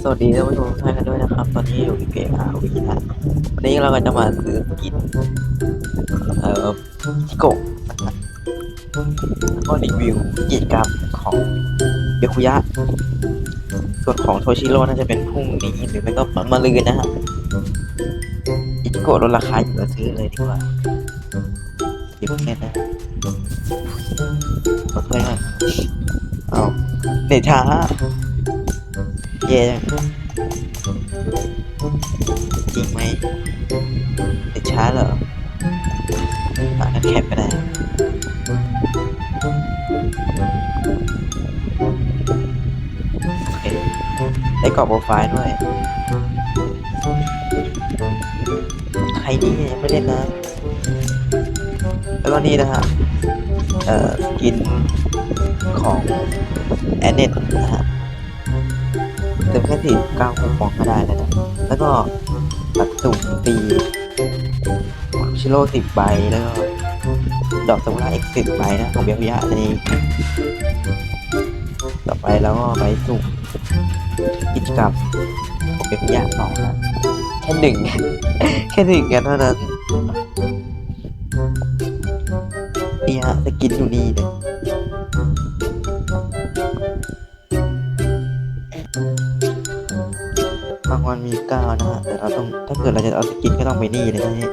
สวัสดีท่านผู้ชมทุกท่านกันด้วยนะครับ ตอนนี้อยู่ที่เกมอาวีนะวันนี้เราก็จะมาซื้อกินเอ่อจิโกะแล้วก็รีวิวกิจกรรมของเบคุยะ ส่วนของโทชิโร่น่าจะเป็นพรุ่งนี้หรือไม่ก็มาลืนนะฮะอิจิโกะลดราคาอยู่แล้วซื้อเลยดีกว่าสิบเน็ตนะขอโทษนะเอาเน็ตช้า เย่จังจริงไหมเด็ดช้าเหรออ่างั้นแคปก็ได้ได้กรอบโปรไฟล์ด้วย ใครดียังไม่เล่นนะ แล้วก็นี่นะฮะ เอ่อ กินของแอนเน็ตนะฮะ เติมแค่สี่เก้าคูปองก็ได้แล้วนะแล้วก็ตัดสุ่มตีชิโร่สิบใบแล้วก็ดอกสมุนไพรอีกสิบใบนะของเบียร์พยะอันนี้ต่อไปแล้วก็ไปสุ่มกิจกรรมของเบียร์พยะต่อนะแค่หนึ่งแค่หนึ่งกันเท่านั้นนี่ฮะสกินอยู่นี่เลย มีเก้านะฮะแต่เราต้องถ้าเกิดเราจะเอาสกินก็ต้องไปนี่เลยนะเนี่ย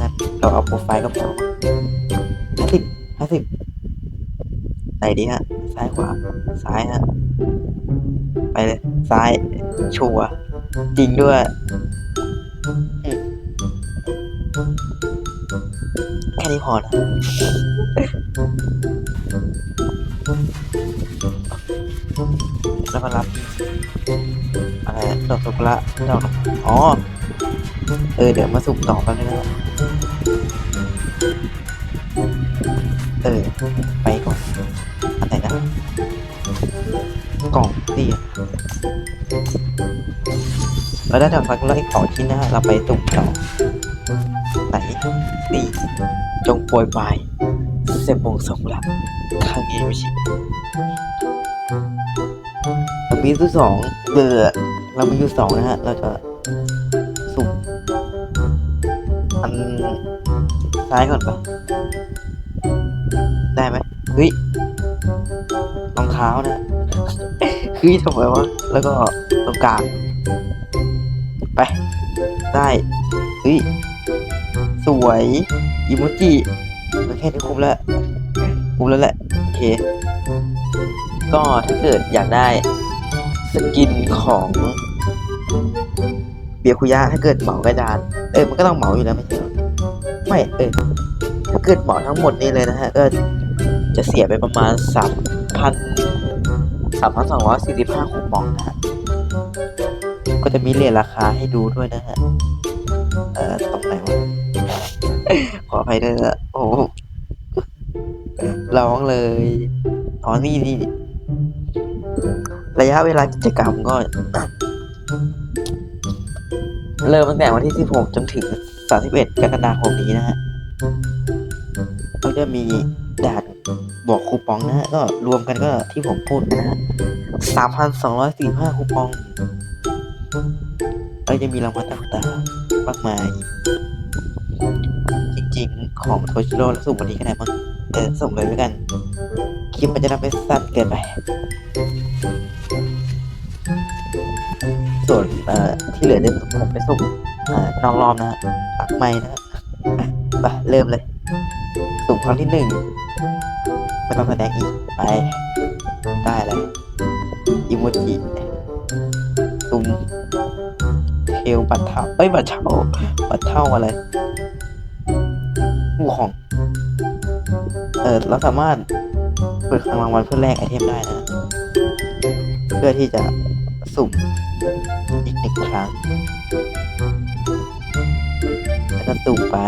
งั้นเราเอาโปรไฟล์ก็พอห้าสิบห้าสิบไหนดีฮะ ซ้ายขวา ซ้ายฮะ ไปเลย ซ้าย ชัวจริงด้วย แค่นี้พอนะ แล้วก็รับ อะไรนะดอกซากุระดอกอ๋อ เออ เดี๋ยวมาสุ่มต่อกันเลยนะเออ ไปก่อนอันไหนะกล่องเตี้ยแล้วได้ดอกซากุระอีกสองชิ้นนะฮะเราไปสุ่มต่อไหนสี่จงโปรยปลายเซมโบงสองละครั้งนี้ไม่ใช่ เรามีที่สองเบอเรามีอยู่สองนะฮะ เราจะสุ่มอันซ้ายก่อนปะได้ไหมเฮ้ยรองเท้านะเฮ้ยทำไมวะแล้วก็ตรงกลางไป ได้เฮ้ยสวยอิโมจิมันแค่นี้คุ้มแล้วคุ้มแล้วแหละ โอเค ก็ถ้าเกิดอยากได้ สกินของเบียคุย่าถ้าเกิดเหมากระดาน เออมันก็ต้องเหมาอยู่แล้วไม่ใช่หรอไม่เออถ้าเกิดเหมาทั้งหมดนี่เลยนะฮะก็จะเสียไปประมาณสามพันสามพันสองร้อยสี่สิบห้าคูปองนะฮะก็จะมีเรียนราคาให้ดูด้วยนะฮะเอ่อตรงไหนวะขออภัยด้วยนะโอ้ร้องเลยอ๋อนี่นี่ ระยะเวลากิจกรรมก็ เริ่มตั้งแต่วันที่ 16 จนถึง 31 กรกฎาคมนี้นะฮะเขาจะมีด่านบวกคูปองนะฮะ ก็รวมกันก็ที่ผมพูดนะฮะ 3,245 คูปองแล้วจะมีรางวัลต่างๆมากมาย จริงๆ ของโทชิโร่แล้วสุ่มวันนี้ก็ได้มั้งเออส่งเลยแล้วกัน คลิปมันจะทำให้สั้นเกินไป ส่วนเอ่อที่เหลือเดี๋ยวผมไปสุ่มอ่านอกรอบนะฮะปักไม่นะฮะไปเริ่มเลยสุ่มครั้งที่หนึ่งไม่ต้องแสดงอีกไปได้เลยอิโมจิสุ่มเทลบัตเท่าเอ้ยบัตเช่าบัตเท่าอะไรผู้ของ เออเราสามารถเปิดคลังรางวัลเพื่อแลกไอเทมได้นะ เพื่อที่จะสุ่มอีกหนึ่งครั้ง แล้วก็สุ่มไป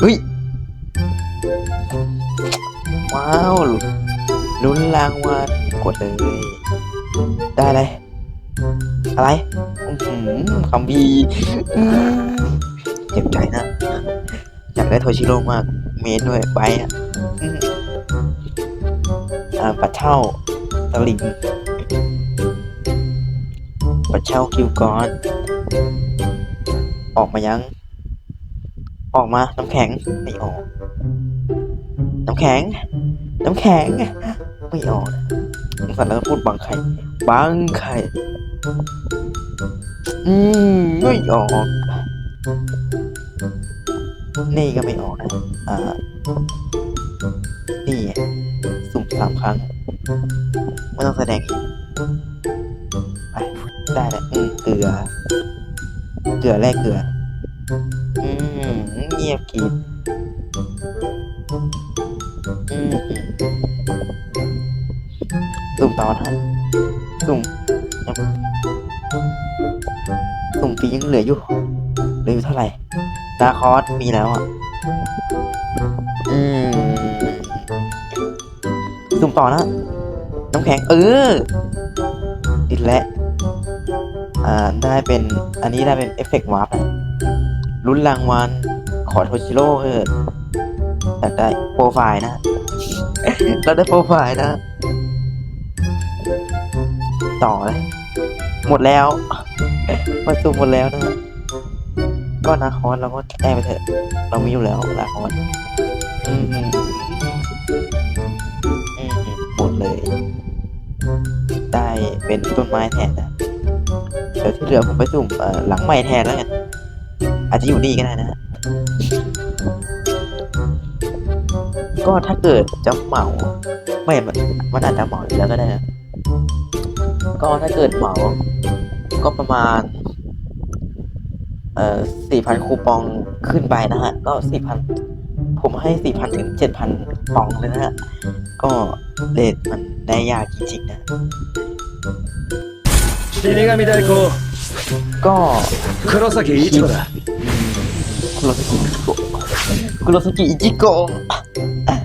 เฮ้ยว้าวลุ้นรางวัลกดเลย ได้เลย อะไรอื้อหือคำพีเจ็บใจนะอยากได้โทชิโร่มาก เมนด้วยไปอะอ่าปัดเช่าตะลิง มาเช่าคิวก่อน ออกมายัง ออกมา น้ำแข็ง ไม่ออก น้ำแข็ง น้ำแข็ง ไม่ออกสัตว์แล้วพูดบังไข่บังไข่ อืม ไม่ออก นี่ก็ไม่ออกนะอ่า นี่ สุ่มสามครั้ง ไม่ต้องแสดงอีก ได้แล้วอืมเกลือ เกลือแรกเกลือ อืมเงียบกริบอืมสุ่มต่อนะสุ่มสุ่มปียังเหลืออยู่เหลืออยู่เท่าไหร่ดาคอร์สมีแล้วอะ อืมสุ่มต่อนะ น้ำแข็ง เออดิดและ อ่าได้เป็นอันนี้ได้เป็นเอฟเฟกต์วาร์ปนะลุ้นรางวัลขอโทชิโร่เอออยากได้โปรไฟล์นะ เราได้โปรไฟล์นะ ต่อเลยหมดแล้วมาสุ่มหมดแล้วนะก็นาคอนเราก็ได้ไปเถอะ เรามีอยู่แล้วนาคอนอืมอืมอืมหมดเลย ได้เป็นต้นไม้แทนนะ เดี๋ยวที่เหลือผมไปสุ่มหลังใหม่แทนแล้วกัน อาจจะอยู่นี่ก็ได้นะฮะ ก็ถ้าเกิดจะเหมาไม่มันมันอาจจะเหมาอยู่แล้วก็ได้นะก็ถ้าเกิดเหมา ก็ประมาณ เอ่อสี่พันคูปองขึ้นไปนะฮะ ก็สี่พันผมให้สี่พันถึงเจ็ดพันปองเลยนะฮะ ก็เลทมันได้ยากจริงๆนะ 死神代行 ก็ 黒崎一子だ คุโรสกิอิจิโกะคุโรสกิอิจิโกะอ่ะ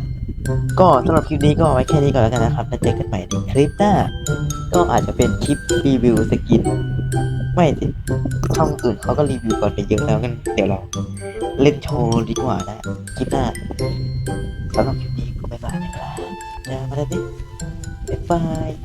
ก็สำหรับคลิปนี้ก็ไว้แค่นี้ก่อนแล้วกันนะครับแล้วเจอกันใหม่ในคลิปหน้า ก็อาจจะเป็นคลิปรีวิวสกิน ไม่สิช่องอื่นเขาก็รีวิวก่อนไปเยอะแล้วกัน เดี๋ยวเราเล่นโชว์ดีกว่านะ คลิปหน้าสำหรับคลิปนี้ก็บ๊ายบายนะครับเจอกันใหม่นะบ๊ายบาย